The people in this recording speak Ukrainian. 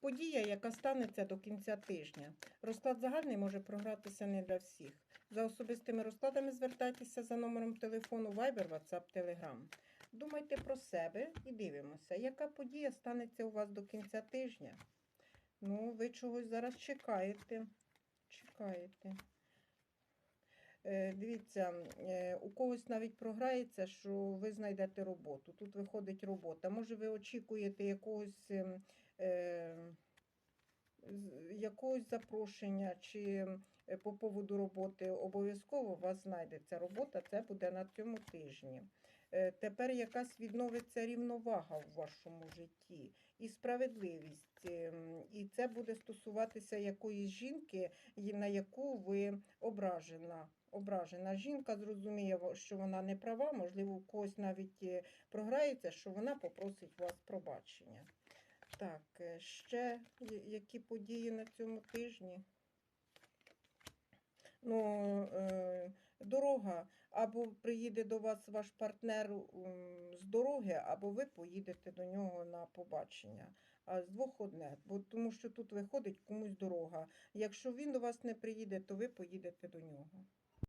Подія, яка станеться до кінця тижня. Розклад загальний може програтися не для всіх. За особистими розкладами звертайтеся за номером телефону Viber, WhatsApp, Telegram. Думайте про себе і дивимося, яка подія станеться у вас до кінця тижня. Ну, ви чогось зараз чекаєте. Чекаєте. Е, Дивіться, е, у когось навіть програється, що ви знайдете роботу. Тут виходить робота. Може, ви очікуєте якогось, ем, якогось запрошення чи е, по поводу роботи. Обов'язково у вас знайдеться робота, це буде на цьому тижні. Е, Тепер якась відновиться рівновага в вашому житті і справедливість. І це буде стосуватися якоїсь жінки, на яку ви ображена. Ображена жінка зрозуміє, що вона не права, можливо, у когось навіть е, програється, що вона попросить вас пробачення. Так, е, ще які події на цьому тижні? Ну, е, дорога, або приїде до вас ваш партнер з дороги, або ви поїдете до нього на побачення. А з двох одне, бо тому що тут виходить комусь дорога. Якщо він до вас не приїде, то ви поїдете до нього.